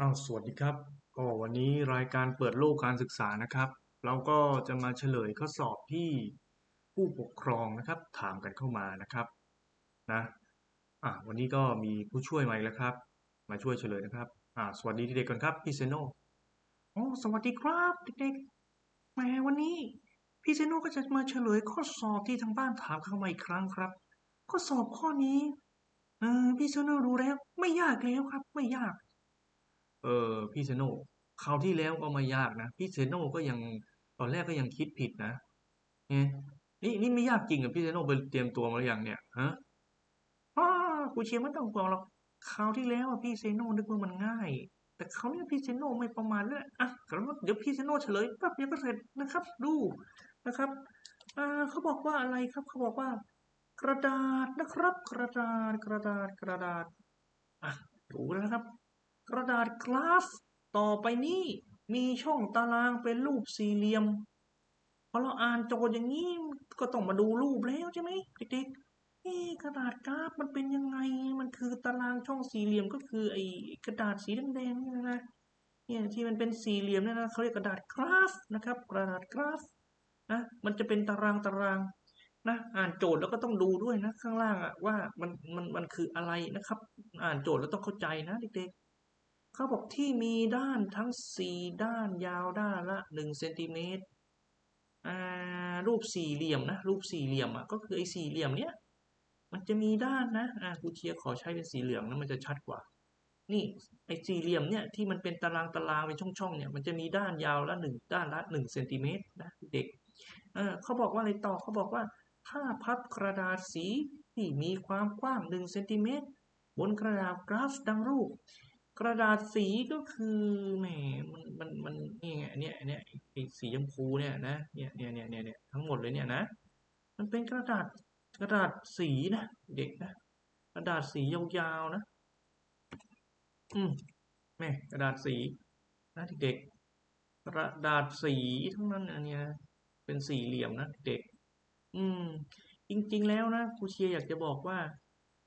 อ้าวสวัสดีครับ ก็วันนี้รายการเปิดโลกการศึกษานะครับ เราก็จะมาเฉลยข้อสอบที่ผู้ปกครองนะครับ ถามกันเข้ามานะครับนะอะวันนี้ก็มีผู้ช่วยมาอีกแล้วครับ มาช่วยเฉลยนะครับอ่าสวัสดีเด็กๆก่อนครับพี่เซโนโอ้สวัสดีครับเด็กๆแหมวันนี้พี่เซโนก็จะมาเฉลยข้อสอบที่ทางบ้านถามเข้ามาอีกครั้งครับ ข้อสอบข้อนี้เออพี่เซโนรู้แล้วไม่ยากแล้วครับ ไม่ยาก เออพี่เซโน่คราวที่แล้วก็ไม่ยากนะพี่เซโน่ก็ยังตอนแรกก็ยังคิดผิดนะเนี่ยนี่นี่ไม่ยากจริงอะพี่เซโน่ไปเตรียมตัวมาอยังเนี่ยฮะอ้าครูเชียร์ไม่ต้องห่วงหรอกคราวที่แล้วอะพี่เซโน่นึกว่ามันง่าย แต่คราวนี้พี่เซโน่ไม่ประมาณเลยอะกระเดี๋ยวพี่เซโน่เฉลยแป๊บเดียวก็เสร็จนะครับ ดูนะครับอ่าเขาบอกว่าอะไรครับเขาบอกว่า กระดาษนะครับ กระดาษกระดาษกระดาษอะดูแล้วนะครับ กระดาษกราฟ ต่อไปนี้มีช่องตารางเป็นรูปสี่เหลี่ยมพอเราอ่านโจทย์อย่างนี้ก็ต้องมาดูรูปแล้วใช่ไหมเด็กๆเอ๊ะกระดาษกราฟมันเป็นยังไงมันคือตารางช่องสี่เหลี่ยมก็คือไอ้กระดาษสีแดงๆนี่นะเนี่ยที่มันเป็นสี่เหลี่ยมเนี่ยนะเขาเรียกกระดาษกราฟนะครับ กระดาษกราฟนะมันจะเป็นตารางตารางนะอ่านโจทย์แล้วก็ต้องดูด้วยนะข้างล่างอะว่ามันมันมันคืออะไรนะครับ อ่านโจทย์แล้วต้องเข้าใจนะเด็กๆ เขาบอกที่มีด้านทั้งสี่ด้านยาวด้านละหนึ่งเซนติเมตรรูปสี่เหลี่ยมนะรูปสี่เหลี่ยมอะก็คือไอ้สี่เหลี่ยมเนี้ยมันจะมีด้านนะอ่าครูเชียขอใช้เป็นสีเหลืองนะมันจะชัดกว่า นี่ไอ้สี่เหลี่ยมเนี่ยที่มันเป็นตารางตารางเป็นช่องๆเนี่ยมันจะมีด้านยาวละหนึ่งด้านละหนึ่งเซนติเมตรนะเด็กเออเขาบอกว่าอะไรต่อเขาบอกว่าถ้าพับกระดาษสีที่มีความกว้างหนึ่งเซนติเมตรบนกระดาษกราฟดังรูป กระดาษสีก็คือแหมมันมันมันนี่ไงเนี่ยเนี่ยสีชมพูเนี่ยนะเนี่ยเนี่ยเนี่ยเนี่ยเนี่ยทั้งหมดเลยเนี่ยนะ มันเป็นกระดาษกระดาษสีนะเด็กนะกระดาษสียาวๆนะ อืมแม่กระดาษสีนะเด็กกระดาษสีทั้งนั้นอันเนี้ยเป็นสี่เหลี่ยมนะเด็ก อืม จริง ๆ แล้วนะครูเชียร์อยากจะบอกว่า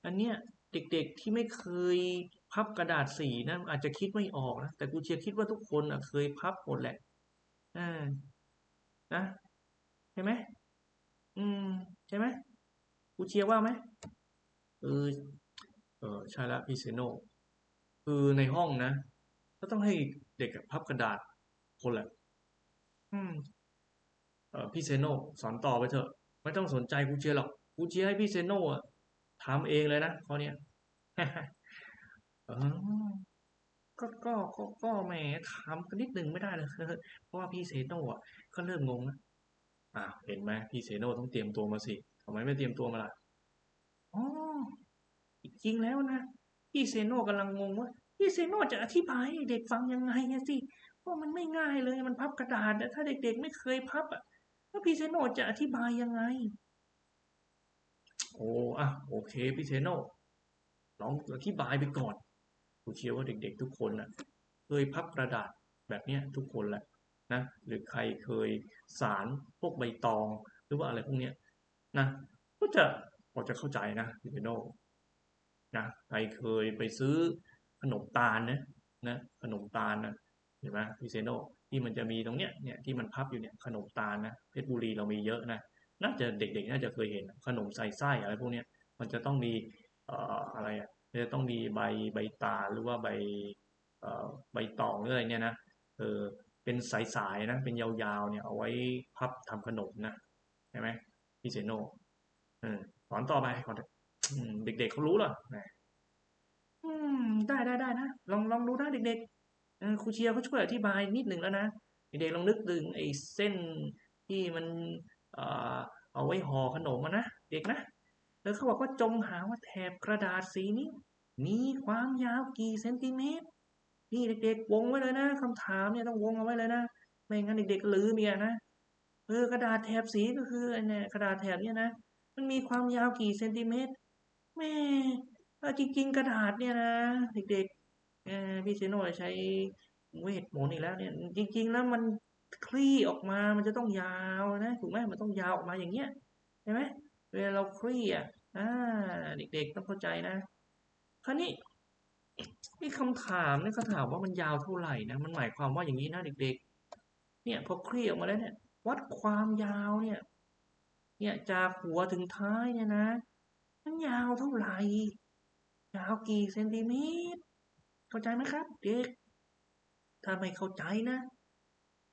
อันเนี้ยเด็ก ๆที่ไม่เคย พับกระดาษสีนะอาจจะคิดไม่ออกนะแต่ครูเชียร์คิดว่าทุกคนอะเคยพับหมดแหละอ่านะใช่ไหมอืมใช่ไหมครูเชียร์ว่าไหมเออเออใช่ละพี่เซโนคือในห้องนะก็ต้องให้เด็กพับกระดาษคนแหละ อืมเออพี่เซโนสอนต่อไปเถอะ ไม่ต้องสนใจครูเชียร์หรอกครูเชียร์ให้พี่เซโนอะทำเองเลยนะข้อเนี้ย ก็ก็ก็ก็แหมถามกันนิดหนึ่งไม่ได้เลยเพราะว่าพี่เซโน่อะก็เริ่มงงแล้วอ้าเห็นไหมพี่เซโน่ต้องเตรียมตัวมาสิทำไมไม่เตรียมตัวมาล่ะอ๋อจริงแล้วนะพี่เซโน่กำลังงงว่าพี่เซโน่จะอธิบายให้เด็กฟังยังไงอะสิเพรามันไม่ง่ายเลยมันพับกระดาษถ้าเด็กๆไม่เคยพับอะแล้วพี่เซโน่จะอธิบายยังไง โอ้อะโอเคพี่เซโน่ลองอธิบายไปก่อนูเชื่อว่าเด็ก ๆ ทุกคนนะเคยพับกระดาษแบบเนี้ยทุกคนแหละนะหรือใครเคยสารพวกใบตอง หรือว่าอะไรพวกเนี้ยนะก็จะพอจะเข้าใจนะพี่เซโนนะใครเคยไปซื้อขนมตาลนะนะขนมตาลนะเห็นไหมพี่เซโนที่มันจะมีตรงเนี้ยเนี่ยที่มันพับอยู่เนี่ยขนมตาลนะเพชรบุรีเรามีเยอะนะน่าจะเด็กๆน่าจะเคยเห็นขนมใส่ไส้อะไรพวกเนี้ยมันจะต้องมีเอ่ออะไรอะ จะต้องมีใบใบตาหรือว่าใบใบตองหรืออะไรเนี่ยนะเออเป็นสายๆนะเป็นยาวๆเนี่ยเอาไว้พับทำขนมนะใช่ไหมพี่เซโนเออสอนต่อไปก่อนเด็กๆเขารู้หรออืมได้ได้ได้นะลองลองดูนะเด็กๆครูเชียร์เขาช่วยอธิบายนิดหนึ่งแล้วนะเด็กๆลองนึกถึงไอ้เส้นที่มันเอ่อเอาไว้ห่อขนมนะเด็กนะ แล้วเขาบอกว่าจงหาว่าแถบกระดาษสีนี้ มีความยาวกี่เซนติเมตร นี่เด็กๆวงไว้เลยนะคำถามเนี่ยต้องวงเอาไว้เลยนะ ไม่งั้นเด็กๆลืมเนี่ยนะ เออกระดาษแถบสีก็คือไอ้นี่กระดาษแถบเนี่ยนะ มันมีความยาวกี่เซนติเมตร แม่จริง ๆ กระดาษเนี่ยนะเด็กๆพี่เซโน่ใช้เวทมนต์อีกแล้วเนี่ย จริง ๆ แล้วมันคลี่ออกมา มันจะต้องยาวนะ ถูกไหมมันต้องยาวออกมาอย่างเงี้ย ใช่ไหม เวลาเราเคลี่อะอ่าเด็กๆต้องเข้าใจนะคราวนี้นี่คำถามเนี่ยเขาถามว่ามันยาวเท่าไหร่นะมันหมายความว่าอย่างนี้นะเด็ก ๆ เนี่ยพอเคลี่ออกมาแล้วเนี่ย วัดความยาวเนี่ย เนี่ยจากหัวถึงท้ายเนี่ยนะมันยาวเท่าไหร่ยาวกี่เซนติเมตร เข้าใจไหมครับ เด็ก ถ้าไม่เข้าใจนะ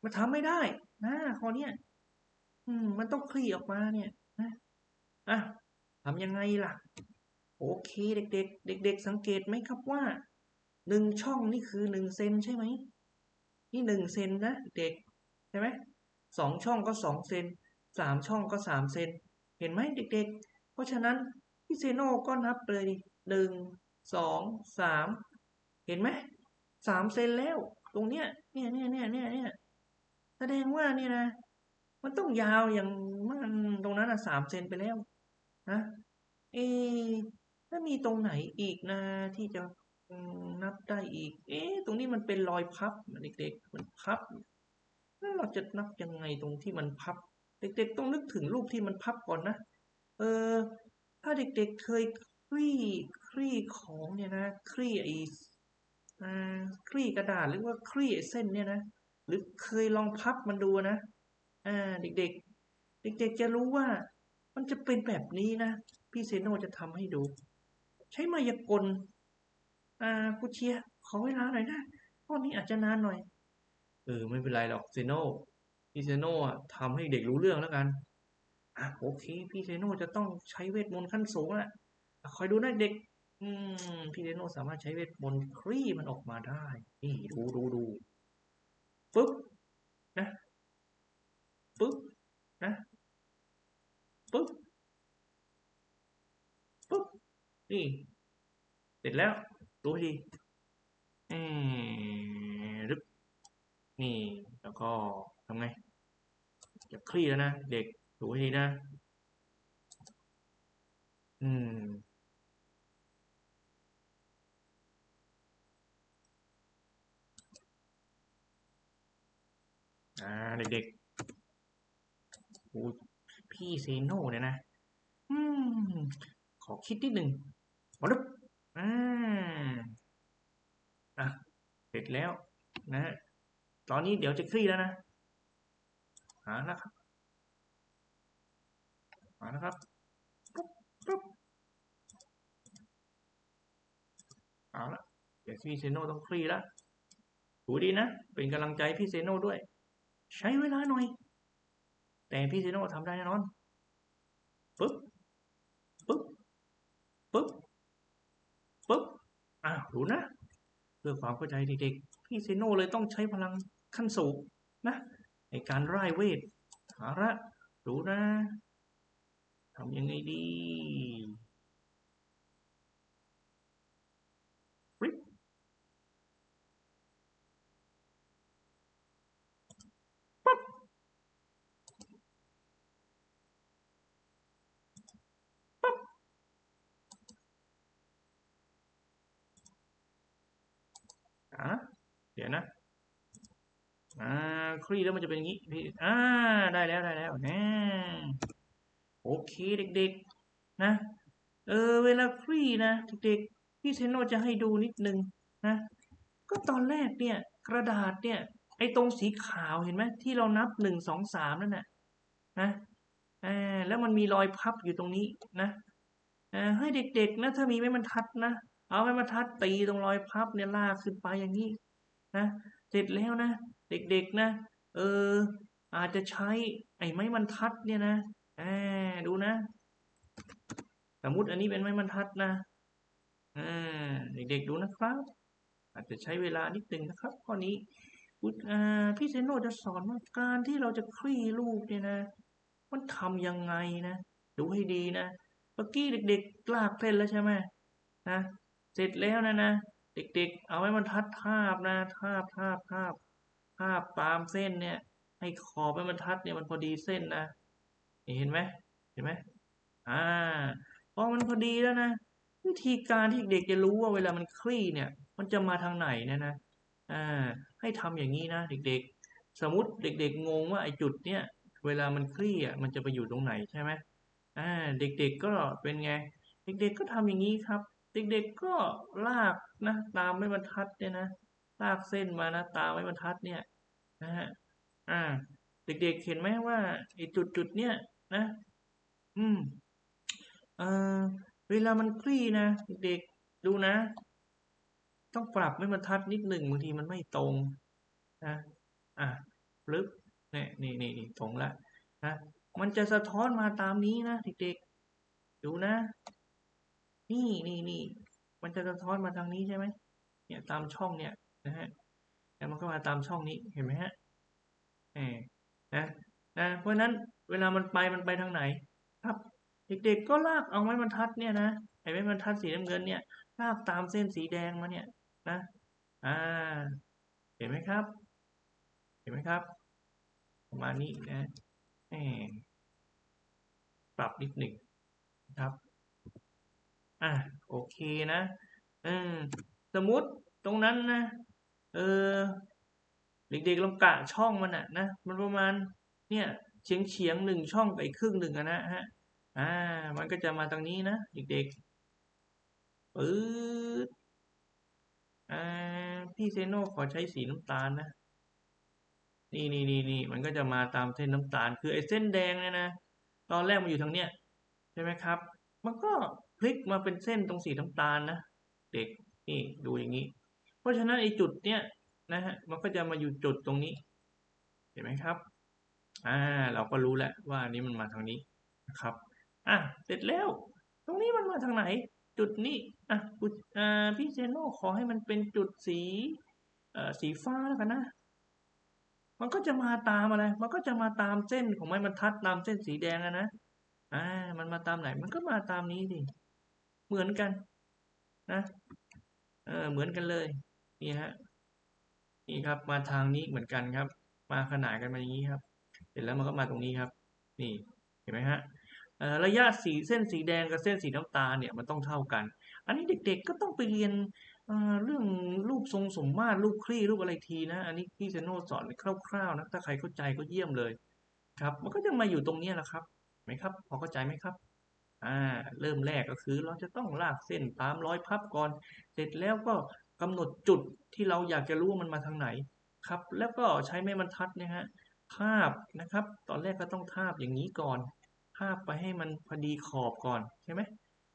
มันทำไม่ได้นะข้อเนี้ยอืม มันต้องคลี่ออกมาเนี่ย อะทำยังไงล่ะ โอเคเด็กๆ เด็ก ๆ สังเกตไหมครับว่าหนึ่งช่องนี่คือหนึ่งเซนใช่ไหมนี่หนึ่งเซนนะเด็กใช่ไหมสองช่องก็สองเซนสามช่องก็สามเซนเห็นไหมเด็ก ๆ เพราะฉะนั้นพี่เซโน่ก็นับเลยหนึ่งสองสามเห็นไหมสามเซนแล้ว ตรงเนี้ยเนี่ยเนี่ยเนี่ยเนี่ยเนี่ยแสดงว่าเนี่ยนะ มันต้องยาวอย่างมันตรงนั้นอะสามเซนไปแล้ว นะเอถ้ามีตรงไหนอีกนะที่จะนับได้อีก เอ๊ะ ตรงนี้มันเป็นรอยพับเด็กๆ มันพับ แล้วเราจะนับยังไงตรงที่มันพับ เด็ก ๆ ต้องนึกถึงรูปที่มันพับก่อนนะ เออ ถ้าเด็ก ๆ เคยคลี่คลี่ของเนี่ยนะ คลี่ไอ้คลี่กระดาษหรือว่าคลี่ไอ้เส้นเนี่ยนะ หรือเคยลองพับมันดูนะ อ่า เด็ก ๆ เด็ก ๆ จะรู้ว่า มันจะเป็นแบบนี้นะ พี่เซโนจะทำให้ดู ใช้มายากล อ่ากูเชียขอเวลาหน่อยนะข้อนี้อาจจะนานหน่อย เออ ไม่เป็นไรหรอกเซโนพี่เซโนอะทำให้เด็กรู้เรื่องแล้วกันอะโอเค พี่เซโนจะต้องใช้เวทมนต์ขั้นสูงอะคอยดูนะเด็ก อืม พี่เซโนสามารถใช้เวทมนต์คลี่มันออกมาได้ นี่ดูดูดูปึ๊บนะปึ๊บนะ ปึ๊บปึ๊บนี่ เสร็จแล้วดูดีเอรึบนี่แล้วก็ทำไงจะคลี่แล้วนะเด็กดูให้ดีนะ อืมอ่าเด็กๆ พี่เซโน่เนี่ยนะ อืม ขอคิดนิดหนึ่งมาดูอ่าอะ เสร็จแล้ว นะ ตอนนี้เดี๋ยวจะคลี่แล้วนะหานะครับหานะครับปุ๊บปุ๊บเอาละเดี๋ยวพี่เซโน่ต้องคลี่แล้วดูดีนะ เป็นกำลังใจพี่เซโน่ด้วย ใช้เวลาหน่อย แต่พี่เซโน่ทำได้แน่นอนปึ๊บปึ๊บปึ๊บปึ๊บอะรู้นะ เพื่อความเข้าใจเด็กๆ พี่เซโน่เลยต้องใช้พลังขั้นสูงนะ ในการร่ายเวทหาระดูนะทำยังไงดีริบปั๊บปั๊บ อะเดี๋ยวนะอ่าคลี่แล้วมันจะเป็นอย่างนี้พี่อ่าได้แล้วได้แล้วแน่โอเคเด็กๆ นะ เออ เวลาคลี่นะเด็กๆพี่เซโนจะให้ดูนิดนึงนะ ก็ตอนแรกเนี่ย กระดาษเนี่ย ไอ้ตรงสีขาวเห็นไหมที่เรานับหนึ่งสองสามนั่นน่ะนะอ่าแล้วมันมีรอยพับอยู่ตรงนี้นะอ่าให้เด็กๆนะถ้ามีไม้บรรทัดนะ เอาไม้บรรทัดตีตรงรอยพับเนี่ยลากขึ้นไปอย่างนี้นะเสร็จแล้วนะ เด็กๆนะเออ อาจจะใช้ไอ้ไม้บรรทัดเนี่ยนะอ่าดูนะ สมมติอันนี้เป็นไม้บรรทัดนะอ่าเด็กๆดูนะครับ อาจจะใช้เวลานิดนึงนะครับข้อนี้พี่เซโนจะสอนว่าการที่เราจะคลี่ลูกเนี่ยนะ มันทำยังไงนะ ดูให้ดีนะเมื่อกี้เด็กๆลากเส้นแล้วใช่ไหมนะ เสร็จแล้วนะนะ เด็ก ๆ เอาไว้มันทัดทาบนะทาบทาบทาบทาบตามเส้นเนี่ย ให้ขอบไว้มันทัดเนี่ยมันพอดีเส้นนะเห็นไหมเห็นไหมอ่าพอมันพอดีแล้วนะวิธีการที่เด็กจะรู้ว่าเวลามันคลี่เนี่ย มันจะมาทางไหนเนี่ยนะอ่าให้ทำอย่างนี้นะเด็ก ๆ สมมติเด็ก ๆ งงว่าไอ้จุดเนี่ยเวลามันคลี่อะมันจะไปอยู่ตรงไหนใช่ไหมอ่าเด็ก ๆก็เป็นไง เด็ก ๆก็ทำอย่างนี้ครับ เด็กๆก็ลากนะตามไม้บรรทัดเนี่ยนะลากเส้นมานะตามไม้บรรทัดเนี่ยนะฮะอ่า เด็กๆเห็นไหมว่าไอ้จุดๆเนี่ยนะ อืมเอ่อเวลามันคลี่นะเด็กๆดูนะ ต้องปรับไม้บรรทัดนิดหนึ่งบางทีมันไม่ตรงนะอะลึกเนี่ยนี่นี่นี่ตรงล้วนะมันจะสะท้อนมาตามนี้นะเด็กๆดูนะ นี่นี่นี่มันจะสะท้อนมาทางนี้ใช่ไหมเนี่ยตามช่องเนี่ยนะฮะแล้วมันก็มาตามช่องนี้เห็นไหมฮะเออนะนะเพราะนั้นเวลามันไปมันไปทางไหน ครับ เด็กๆก็ลากเอาไม้บรรทัดเนี่ยนะไอ้ไม้บรรทัดสีน้ำเงินเนี่ยลากตามเส้นสีแดงมาเนี่ยนะอ่าเห็นไหมครับ เห็นไหมครับ ประมาณนี้นะแหมปรับนิดหนึ่งครับ อะโอเคนะเออสมมติตรงนั้นนะเออเด็กๆลองกะช่องมันอะนะมันประมาณเนี่ยเฉียงเฉียงหนึ่งช่องกับอีกครึ่งหนึ่งอะนะฮะอ่า มันก็จะมาตรงนี้นะเด็กๆปื๊ดอ่าพี่เซโน่ขอใช้สีน้ำตาลนะนี่นี่นี่นี่มันก็จะมาตามเส้นน้ำตาล คือไอ้เส้นแดงเนี่ยนะตอนแรกมันอยู่ทางเนี้ยใช่ไหมครับ มันก็ พลิกมาเป็นเส้นตรงสีน้ำตาลนะ เด็กนี่ดูอย่างนี้ เพราะฉะนั้นไอ้จุดเนี้ยนะฮะมันก็จะมาอยู่จุดตรงนี้ เห็นไหมครับ อ่า เราก็รู้แล้วว่าอันนี้มันมาทางนี้นะครับ อะเสร็จแล้ว ตรงนี้มันมาทางไหน จุดนี้อะอุอ่าพี่เซโน่ขอให้มันเป็นจุดสีเอ่อสีฟ้าแล้วกันนะมันก็จะมาตามอะไร มันก็จะมาตามเส้นของไม้บรรทัดตามเส้นสีแดงอะนะ อ่า มันมาตามไหน มันก็มาตามนี้ดิ เหมือนกันนะเออเหมือนกันเลยนี่ฮะนี่ครับ มาทางนี้เหมือนกันครับ มาขนานกันมาอย่างนี้ครับ เสร็จแล้วมันก็มาตรงนี้ครับ นี่เห็นไหมฮะระยะสีเส้นสีแดงกับเส้นสีน้ำตาลเนี่ยมันต้องเท่ากัน อันนี้เด็กๆก็ต้องไปเรียนเรื่องรูปทรงสมมาตรรูปคลี่รูปอะไรทีนะ อันนี้พี่เซโนสอนคร่าวๆนะถ้าใครเข้าใจก็เยี่ยมเลย ครับ มันก็จะมาอยู่ตรงนี้แหละครับเห็นไหมครับ พอเข้าใจไหมครับ อ่า เริ่มแรกก็คือเราจะต้องลากเส้นตามร้อยพับก่อน เสร็จแล้วก็กำหนดจุดที่เราอยากจะรู้ว่ามันมาทางไหนครับ แล้วก็ใช้ไม้บรรทัดนะฮะทาบนะครับ ตอนแรกก็ต้องทาบอย่างนี้ก่อนทาบไปให้มันพอดีขอบก่อนใช่ไหม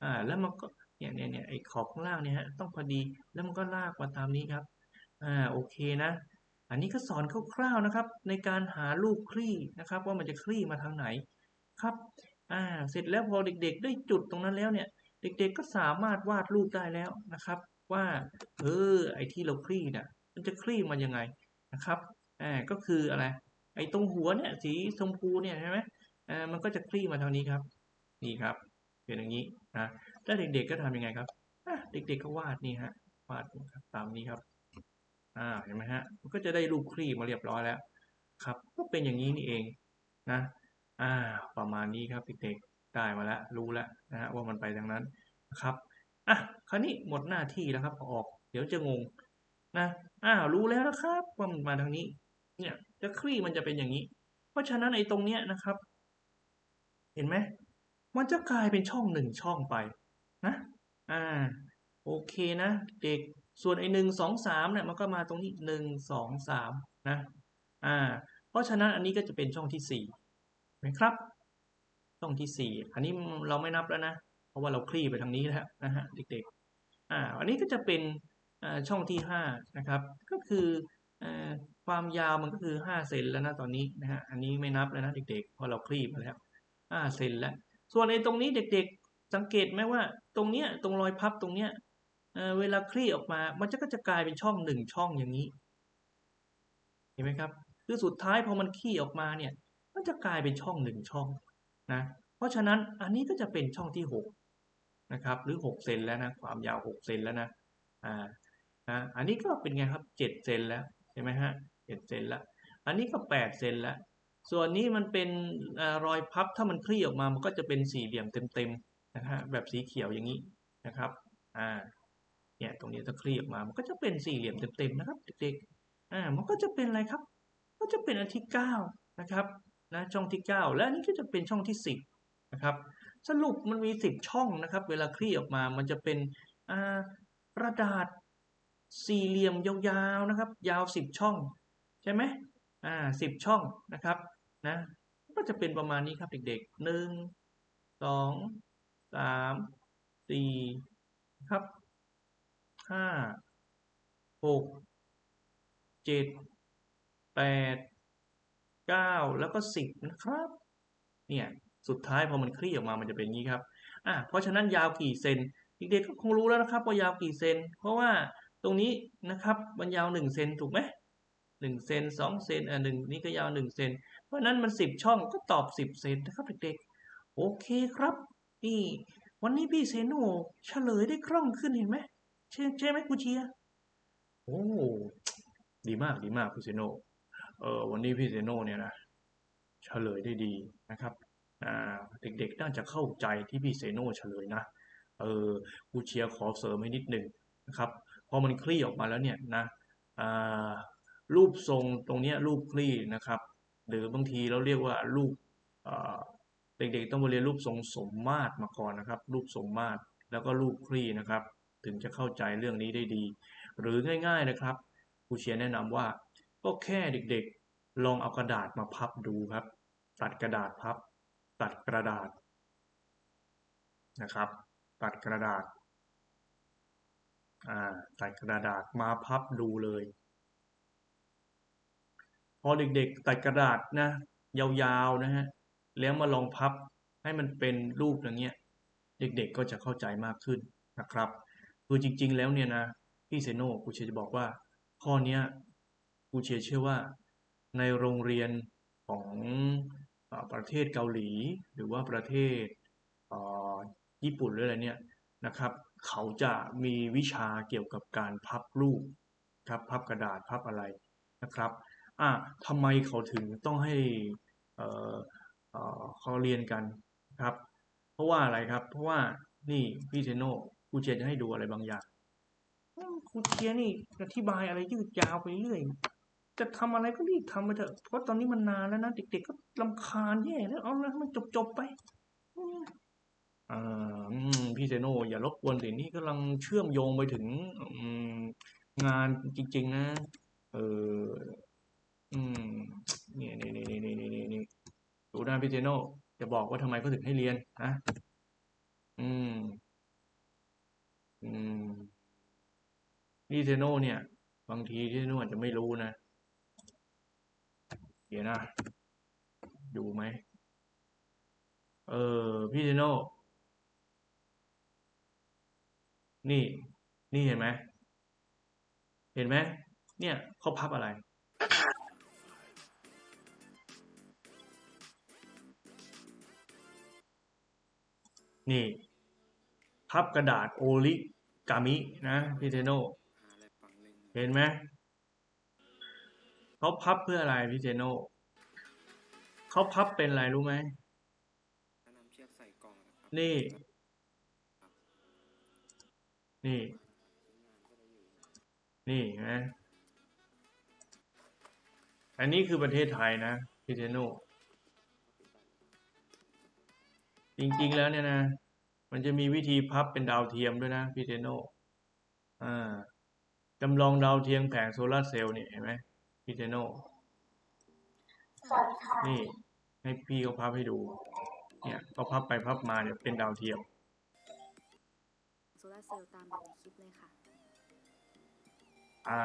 อ่า แล้วมันก็เนี่ยเนี่ยเนี่ยไอ้ขอบข้างล่างเนี่ยฮะต้องพอดีแล้วมันก็ลากมาตามนี้ครับ อ่าโอเคนะ อันนี้ก็สอนคร่าวๆนะครับ ในการหารูปคลี่นะครับ ว่ามันจะคลี่มาทางไหนครับ อ่าเสร็จแล้วพอเด็กๆ ได้จุดตรงนั้นแล้วเนี่ย เด็กๆก็สามารถวาดรูปได้แล้วนะครับ ว่าเออไอ้ที่เราคลี่เนี่ยมันจะคลี่มายังไงนะครับอ่าก็คืออะไร ไอ้ตรงหัวเนี่ยสีชมพูเนี่ยใช่ไหมอ่ามันก็จะคลี่มาทางนี้ครับ นี่ครับ เป็นอย่างนี้นะแล้วเด็กๆก็ทำยังไงครับอะเด็กๆก็วาดนี่ฮะวาดครับตามนี้ครับอ่าเห็นไหมฮะมันก็จะได้รูปคลี่มาเรียบร้อยแล้ว ครับ ก็เป็นอย่างนี้นี่เองนะ อ่า ประมาณนี้ครับเด็กๆได้มาแล้ว รู้แล้วนะฮะว่ามันไปทางนั้นนะครับอะคราวนี้หมดหน้าที่แล้วครับออก เดี๋ยวจะงงนะอ้าวรู้แล้วนะครับว่ามันมาทางนี้ เนี่ยจะคลี่มันจะเป็นอย่างนี้ เพราะฉะนั้นไอ้ตรงเนี้ยนะครับ เห็นไหมมันจะกลายเป็นช่องหนึ่งช่องไปนะอ่าโอเคนะเด็กส่วนไอ้หนึ่งสองสามเนี่ยมันก็มาตรงนี้หนึ่งสองสามนะอ่าเพราะฉะนั้นอันนี้ก็จะเป็นช่องที่สี่ ไหมครับ ช่องที่สี่อันนี้เราไม่นับแล้วนะ เพราะว่าเราคลี่ไปทางนี้แล้วนะฮะเด็กๆอ่าอันนี้ก็จะเป็นช่องที่ห้านะครับ ก็คือความยาวมันก็คือห้าเซนแล้วนะตอนนี้นะฮะอันนี้ไม่นับแล้วนะเด็กๆพราะเราคลี่มาแล้วห้าเซนแล้ว ส่วนในตรงนี้เด็กๆสังเกตไหมว่าตรงเนี้ยตรงรอยพับตรงเนี้ยเเวลาคลี่ออกมา มันจะก็จะกลายเป็นช่องหนึ่งช่องอย่างนี้ เห็นไหมครับ คือสุดท้ายพอมันคลี่ออกมาเนี่ย มันจะกลายเป็นช่องหนึ่งช่องนะเพราะฉะนั้นอันนี้ก็จะเป็นช่องที่หกนะครับหรือหกเซนแล้วนะความยาวหกเซนแล้วนะอ่าอ่าอันนี้ก็เป็นไงครับเจ็ดเซนแล้วใช่ไหมฮะเจ็ดเซนละอันนี้ก็แปดเซนละส่วนนี้มันเป็นรอยพับถ้ามันคลี่ออกมามันก็จะเป็นสี่เหลี่ยมเต็มๆนะฮะแบบสีเขียวอย่างนี้นะครับอ่าเนี่ยตรงนี้ถ้าคลี่ออกมามันก็จะเป็นสี่เหลี่ยมเต็มๆนะครับเด็กๆอ่ามันก็จะเป็นอะไรครับ ก็จะเป็นอันที่เก้านะครับ นะช่องที่เก้าและนนี้ก็จะเป็นช่องที่สิบนะครับสรุปมันมีสิบช่องนะครับ เวลาคลี่ออกมามันจะเป็นกระดาษสี่เหลี่ยมยาวๆนะครับ ยาวสิบช่อง ใช่ไหมอ่าสิบช่องนะครับนะก็จะเป็นประมาณนี้ครับเด็กๆหนึ่งสองสามสี่ครับห้าหกเจ็ดแปด เก้าแล้วก็สิบนะครับ เนี่ยสุดท้ายพอมันคลี่ออกมามันจะเป็นอย่างนี้ครับอะเพราะฉะนั้นยาวกี่เซนเด็กๆก็คงรู้แล้วนะครับว่ายาวกี่เซน เพราะว่าตรงนี้นะครับมันยาวหนึ่งเซนถูกไหมหนึ่งเซนสองเซนอะหนึ่งนี่ก็ยาวหนึ่งเซนเพราะนั้นมันสิบช่องก็ตอบสิบเซนนะครับเด็กๆโอเคครับนี่วันนี้พี่เซโนเฉลยได้คล่องขึ้นเห็นไหมใช่ใช่ไหมครูเชียโอ้ดีมากดีมากครูเซโน เออวันนี้พี่เซโนเนี่ยนะเฉลยได้ดีนะครับเด็กๆน่าจะเข้าใจที่พี่เซโนเฉลยนะเออครูเชียร์ขอเสริมให้นิดหนึ่งนะครับพอมันคลี่ออกมาแล้วเนี่ยนะรูปทรงตรงเนี้ยรูปคลี่นะครับ หรือบางทีเราเรียกว่ารูปเด็กๆต้องมาเรียนรูปทรงสมมาตรมาก่อนนะครับ รูปสมมาตรแล้วก็รูปคลี่นะครับ ถึงจะเข้าใจเรื่องนี้ได้ดี หรือง่าย ๆนะครับครูเชียร์แนะนำว่า ก็แค่เด็กๆ ลองเอากระดาษมาพับดูครับ ตัดกระดาษพับ ตัดกระดาษนะครับ ตัดกระดาษอ่าตัดกระดาษมาพับดูเลย พอเด็กๆ ตัดกระดาษนะ ยาวๆนะฮะแล้วมาลองพับให้มันเป็นรูปอย่างเงี้ยเด็กๆก็จะเข้าใจมากขึ้นนะครับคือจริงๆแล้วเนี่ยนะพี่เซโน่ครูเชยจะบอกว่าข้อเนี้ย รูเชียเชื่อว่าในโรงเรียนของอประเทศเกาหลี หรือว่าประเทศญี่ปุ่นหรืออะไรเนี่ยนะครับ เขาจะมีวิชาเกี่ยวกับการพับรูปครับพับกระดาษพับอะไรนะครับอะทำไมเขาถึงต้องให้เเเขาเรียนกันครับ เพราะว่าอะไรครับ เพราะว่านี่พี่เทโน่ครูเชียจะให้ดูอะไรบางอย่างครูเชียนี่อธิบายอะไรยืดยาวไปเรื่อย จะทำอะไรก็รีบทำไปเถอะเพราะตอนนี้มันนานแล้วนะเด็กๆก็รำคาญแย่แล้วเอาแล้วมันจบๆไปอืมพี่เซโนอย่ารบกวนสินี่กำลังเชื่อมโยงไปถึงงานจริง ๆ นะ เอออืมนี่นี่นี่นี่นี่นี่นี่ดูนะพี่เซโนจะบอกว่าทำไมเขาถึงให้เรียนนะอืม อืมพี่เซโนเนี่ย บางทีพี่เซโนอาจจะไม่รู้นะ เดี๋ยวนะ ดูไหม เออ พี่เจโน่นี่ นี่เห็นไหม เห็นไหม เนี่ยเขาพับอะไร นี่ พับกระดาษโอริกามินะพี่เทโน่เห็นไหม เขาพับเพื่ออะไรพี่เจโน่เขาพับเป็นอะไรรู้ไหมถ้านำเชือกใส่กล่องนะครับนี่ นี่ นี่เห็นไหมอันนี้คือประเทศไทยนะพี่เทโน่จริงๆแล้วเนี่ยนะ มันจะมีวิธีพับเป็นดาวเทียมด้วยนะพี่เทโน่อ่าจำลองดาวเทียมแผงโซลาร์เซลล์เนี่ยเห็นไหม พี่เทโน่นี่ให้พี่เขาพับให้ดู เนี่ยเขาพับไปพับมาเนี่ยเป็นดาวเทียมโซลาร์เซลล์ตามแบบในคลิปเลยค่ะ อ่า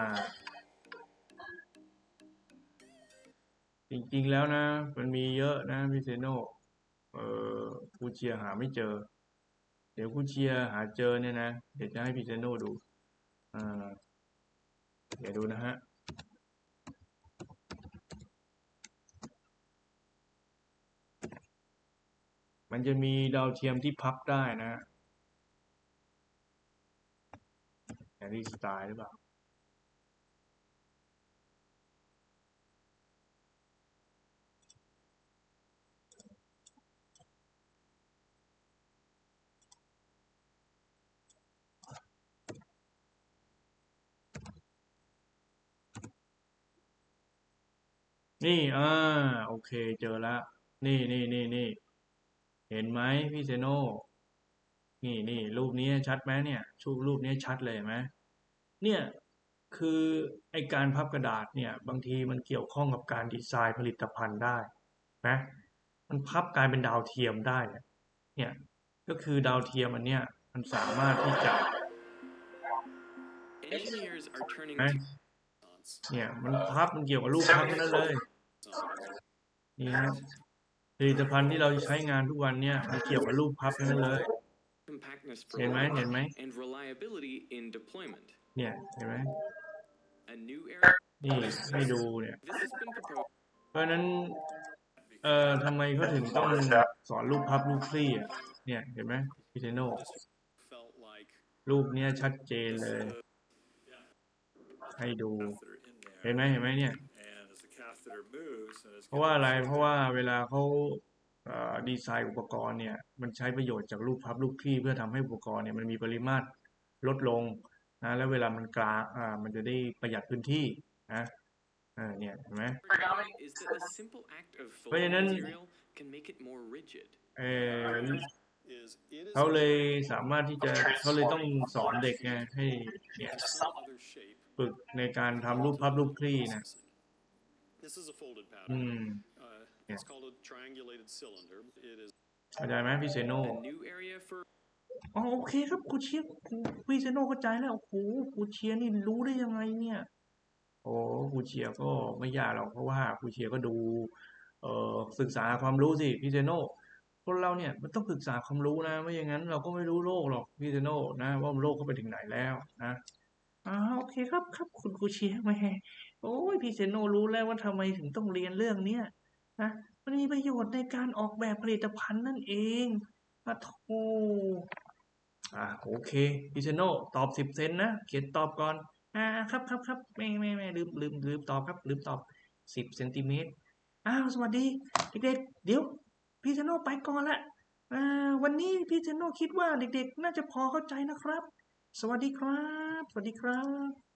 จริงๆแล้วนะ มันมีเยอะนะพี่เซโน่เออครูเชียร์หาไม่เจอ เดี๋ยวครูเชียร์หาเจอเนี่ยนะ เดี๋ยวจะให้พี่เซโน่ดู อ่า เดี๋ยวดูนะฮะ มันจะมีดาวเทียมที่พับได้นะแอรีสไตล์หรือเปล่า นี่ อ่า โอเค เจอแล้ว นี่ นี่ นี่ นี่ เห็นไหมพี่เซโน่นี่นี่รูปนี้ชัดไหมเนี่ยชูรูปนี้ชัดเลยเห็นไหมเนี่ยคือไอการพับกระดาษเนี่ยบางทีมันเกี่ยวข้องกับการดีไซน์ผลิตภัณฑ์ได้นะมันพับกลายเป็นดาวเทียมได้เนี่ยเนี่ยก็คือดาวเทียมอันเนี้ยมันสามารถที่จะ Engineers are turning นะ to เนี่ยมันพับมันเกี่ยวกับรูปพับทั้งนั้นเลยนี่ฮะ ผลิตภัณฑ์ที่เราใช้งานทุกวันเนี่ยมันเกี่ยวกับรูปพับทั้งนั้นเลย compactness for เห็นไหม life เห็นไหม and reliability in deployment. เนี่ยเห็นไหม A new era. นี่ให้ดูเนี่ย This has been proposed เพราะฉะนั้น เอ่อทำไมเขาถึงต้องสอนรูปพับรูปคลี่อะเนี่ยเห็นไหมพิเทโน felt like รูปเนี้ยชัดเจนเลย ให้ดู catheter in there. เห็นไหมเห็นไหมเนี่ย And as the catheter moves and it's เพราะว่าอะไรเพราะว่าเวลาเขาเอ่อดีไซน์อุปกรณ์เนี่ยมันใช้ประโยชน์จากรูปพับรูปคลี่เพื่อทำให้อุปกรณ์เนี่ยมันมีปริมาตรลดลงนะแล้วเวลามันกลางอ่ามันจะได้ประหยัดพื้นที่นะเออเนี่ยเห็นไหม is that a simple act of เพราะฉะ folding นั้น material can make it more rigid. เออ is it is เขาเลยสามารถที่จะเขาเลยต้องสอนเด็กไงให้เนี่ย some other shape. ฝึกในการทำรูปพับรูปคลี่นะ This is a folded อื pattern. ม Uh, it's called a triangulated cylinder. It is เข้าใจไหมพี่เซโน A new area for อ๋อโอเคครับครูเชียร์ครูพี่เซโนเข้าใจแล้วโอ้โหครูเชียร์นี่รู้ได้ยังไงเนี่ย โอ้ครูเชียร์ก็ไม่ยากหรอกเพราะว่าครูเชียร์ก็ดู เอ่อศึกษาความรู้สิพี่เซโนคนเราเนี่ยมันต้องศึกษาความรู้นะ ไม่อย่างนั้น เราก็ไม่รู้โลกหรอกพี่เซโนนะ ว่าโลกเขาไปถึงไหนแล้วนะอ๋อโอเคครับครับคุณครูเชียร์แหม่ โอ้ยพี่เซโนรู้แล้วว่าทำไมถึงต้องเรียนเรื่องเนี้ยนะมันมีประโยชน์ในการออกแบบผลิตภัณฑ์นั่นเองอะโธ่อ่าโอเคพี่เซโนตอบสิบเซนนะเขียนตอบก่อน อ่าครับครับครับไม่ไม่ไม่ลืมลืมลืมตอบครับลืมตอบสิบเซนติเมตรอ้าวสวัสดีเด็กๆเดี๋ยวพี่เซโนไปก่อนละอ่าวันนี้พี่เซโนคิดว่าเด็ก ๆ น่าจะพอเข้าใจนะครับ สวัสดีครับ สวัสดีครับ